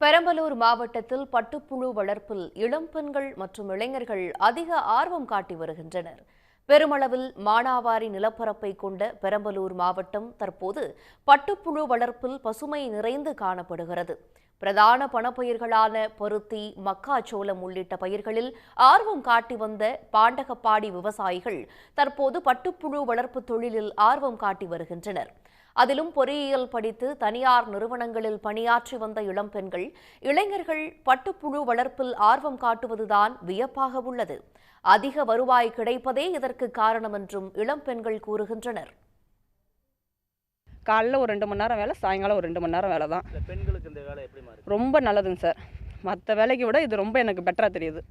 பெரம்பலூர் மாவட்டத்தில் பட்டுப்புழு வளர்ப்பில் இளம் பெண்கள் மற்றும் இளைஞர்கள் அதிக ஆர்வம் காட்டி வருகின்றனர். பெருமளவில் மானாவாரி நிலப்பரப்பை கொண்ட பெரம்பலூர் மாவட்டம் தற்போது பட்டுப்புழு வளர்ப்பில் பசுமை நிறைந்து காணப்படுகிறது. பிரதான பணப்பயிர்களான பருத்தி மக்காச்சோளம் உள்ளிட்ட பயிர்களில் ஆர்வம் காட்டி வந்த பாண்டகப்பாடி விவசாயிகள் தற்போது பட்டுப்புழு வளர்ப்பு தொழிலில் ஆர்வம் காட்டி வருகின்றனர். அதிலும் பொறியியல் படித்து தனியார் நிறுவனங்களில் பணியாற்றி வந்த இளம்பெண்கள் இளைஞர்கள் பட்டுப்புழு வளர்ப்பில் ஆர்வம் காட்டுவதுதான் வியப்பாக உள்ளது. அதிக வருவாய் கிடைப்பதே இதற்கு காரணம் என்றும் இளம்பெண்கள் கூறுகின்றனர். காலைல ஒரு ரெண்டு மணி நேரம் வேலை சாயங்காலம் ஒரு ரெண்டு மணி நேரம் வேலை தான். பெண்களுக்கு இந்த வேலை இருக்கு ரொம்ப நல்லதுங்க சார். மற்ற வேலைக்கு விட இது ரொம்ப எனக்கு பெட்டராக தெரியுது.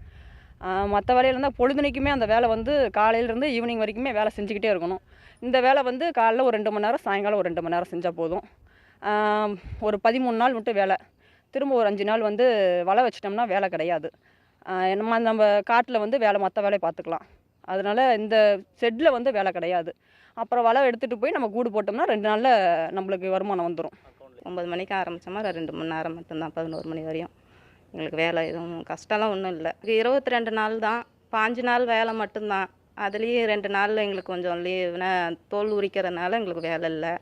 மற்ற வேலையில இருந்தால் பொழுதுனைக்குமே அந்த வேலை வந்து காலையிலேருந்து ஈவினிங் வரைக்குமே வேலை செஞ்சுக்கிட்டே இருக்கணும். இந்த வேலை வந்து காலைல ஒரு ரெண்டு மணி நேரம் சாயங்காலம் ஒரு ரெண்டு மணி நேரம் செஞ்சால் போதும். ஒரு பதிமூணு நாள் மட்டும் வேலை. திரும்ப ஒரு அஞ்சு நாள் வந்து வலை வச்சிட்டோம்னா வேலை கிடையாது. நம்ம நம்ம காட்டில் வந்து வேலை மற்ற வேலையை பார்த்துக்கலாம். அதனால் இந்த ஷெட்டில் வந்து வேலை கிடையாது. அப்புறம் வலை எடுத்துகிட்டு போய் நம்ம கூடு போட்டோம்னா ரெண்டு நாளில் நம்மளுக்கு வருமானம் வந்துடும் ஒம்பது மணிக்கு ஆரம்பித்தோம்னா ரெண்டு மணி நேரம் மட்டும்தான் பதினோரு மணி வரையும். எங்களுக்கு வேலை எதுவும் கஷ்டம்லாம் ஒன்றும் இல்லை. இருபத்தி ரெண்டு நாள் தான். பாஞ்சு நாள் வேலை மட்டும்தான். அதுலேயும் ரெண்டு நாள் எங்களுக்கு கொஞ்சம் லீவ்னா தோல் உரிக்கிறதுனால எங்களுக்கு வேலை இல்லை.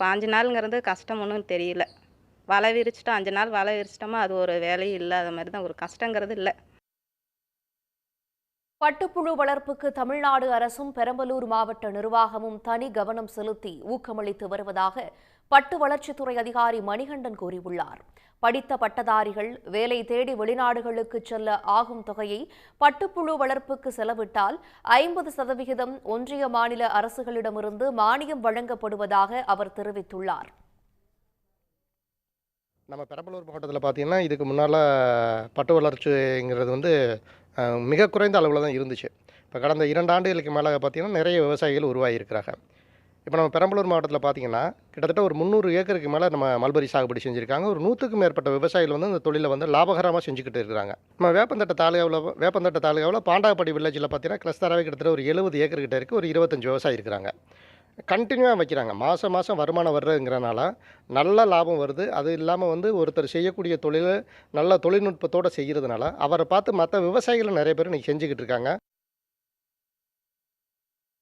பாஞ்சு நாளுங்கிறது கஷ்டம் ஒன்றும் தெரியல. வலை விரிச்சிட்டோம். அஞ்சு நாள் வலை விரிச்சிட்டோமா அது ஒரு வேலையும் இல்லாத மாதிரி தான். ஒரு கஷ்டங்கிறது இல்லை. பட்டுப்புழு வளர்ப்புக்கு தமிழ்நாடு அரசும் பெரம்பலூர் மாவட்ட நிர்வாகமும் தனி கவனம் செலுத்தி ஊக்கமளித்து வருவதாக பட்டு வளர்ச்சித்துறை அதிகாரி மணிகண்டன் கூறியுள்ளார். படித்த பட்டதாரிகள் வேலை தேடி வெளிநாடுகளுக்கு செல்ல ஆகும் தொகையை பட்டுப்புழு வளர்ப்புக்கு செலவிட்டால் ஐம்பது சதவிகிதம் ஒன்றிய மாநில அரசுகளிடமிருந்து மானியம் வழங்கப்படுவதாக அவர் தெரிவித்துள்ளார். நம்ம பெரம்பலூர் மாவட்டத்தில் பார்த்தீங்கன்னா இதுக்கு முன்னால் பட்டு வளர்ச்சிங்கிறது வந்து மிக குறைந்த அளவில் தான் இருந்துச்சு. இப்போ கடந்த இரண்டு ஆண்டுகளுக்கு மேலே பார்த்தீங்கன்னா நிறைய விவசாயிகள் உருவாகியிருக்கிறாங்க. இப்போ நம்ம பெரம்பலூர் மாவட்டத்தில் பார்த்தீங்கன்னா கிட்டத்தட்ட ஒரு முந்நூறு ஏக்கருக்கு மேலே நம்ம மல்பரி சாகுபடி செஞ்சுருக்காங்க. ஒரு நூற்றுக்கும் மேற்பட்ட விவசாயிகள் வந்து இந்த தொழிலை வந்து லாபகரமாக செஞ்சுக்கிட்டு இருக்கிறாங்க. நம்ம வேப்பந்தட்டை தாலுகாவில் வேப்பந்தட்டை தாலுகாவில் பாண்டாப்பட்டி வில்லேஜில் பார்த்தீங்கன்னா கிளஸ்தராகவே கிட்டத்தட்ட ஒரு எழுபது ஏக்கர்கிட்ட இருக்குது ஒரு இருபத்தஞ்சு விவசாயி இருக்கிறாங்க. கண்டினியூவாக வைக்கிறாங்க. மாதம் மாதம் வருமானம் வர்றதுங்கிறனால நல்ல லாபம் வருது. அது இல்லாமல் வந்து ஒருத்தர் செய்யக்கூடிய தொழில் நல்ல தொழில்நுட்பத்தோடு செய்கிறதுனால அவரை பார்த்து மற்ற விவசாயிகளும் நிறைய பேர் இன்றைக்கி செஞ்சுக்கிட்டு இருக்காங்க.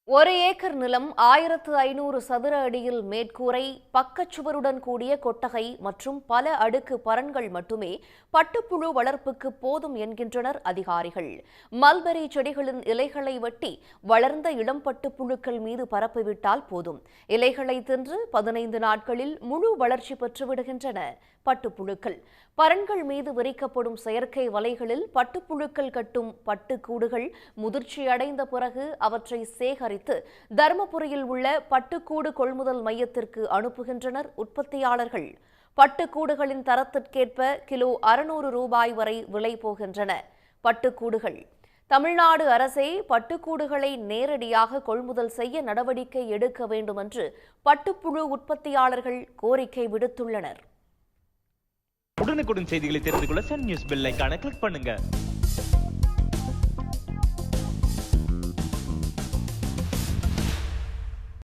ஒரு ஏக்கர் நிலம் ஆயிரத்து ஐநூறு சதுர அடியில் மேற்கூரை பக்கச்சுவருடன் கூடிய கொட்டகை மற்றும் பல அடுக்கு பரன்கள் மட்டுமே பட்டுப்புழு வளர்ப்புக்கு போதும் என்கின்றனர் அதிகாரிகள். மல்பெரி செடிகளின் இலைகளை வெட்டி வளர்ந்த இளம் பட்டுப்புழுக்கள் மீது பரப்பிவிட்டால் போதும். இலைகளை தின்று பதினைந்து நாட்களில் முழு வளர்ச்சி பெற்றுவிடுகின்றன பட்டுப்புழுக்கள். பரன்கள் மீது விரிக்கப்படும் செயற்கை வலைகளில் பட்டுப்புழுக்கள் கட்டும் பட்டுக்கூடுகள் முதிர்ச்சியடைந்த பிறகு அவற்றை சேகரித்து தருமபுரியில் உள்ள பட்டுக்கூடு கொள்முதல் மையத்திற்கு அனுப்புகின்றனர் உற்பத்தியாளர்கள். பட்டுக்கூடுகளின் தரத்திற்கேற்ப கிலோ அறுநூறு ரூபாய் வரை விலை போகின்றன. பட்டுக்கூடுகள். தமிழ்நாடு அரசே பட்டுக்கூடுகளை நேரடியாக கொள்முதல் செய்ய நடவடிக்கை எடுக்க வேண்டும் என்று பட்டுப்புழு உற்பத்தியாளர்கள் கோரிக்கை விடுத்துள்ளனர். உடனுக்குடன் செய்திகளை தெரிந்து கொள்ள சன் நியூஸ் பெல் ஐகானை கிளிக் பண்ணுங்க.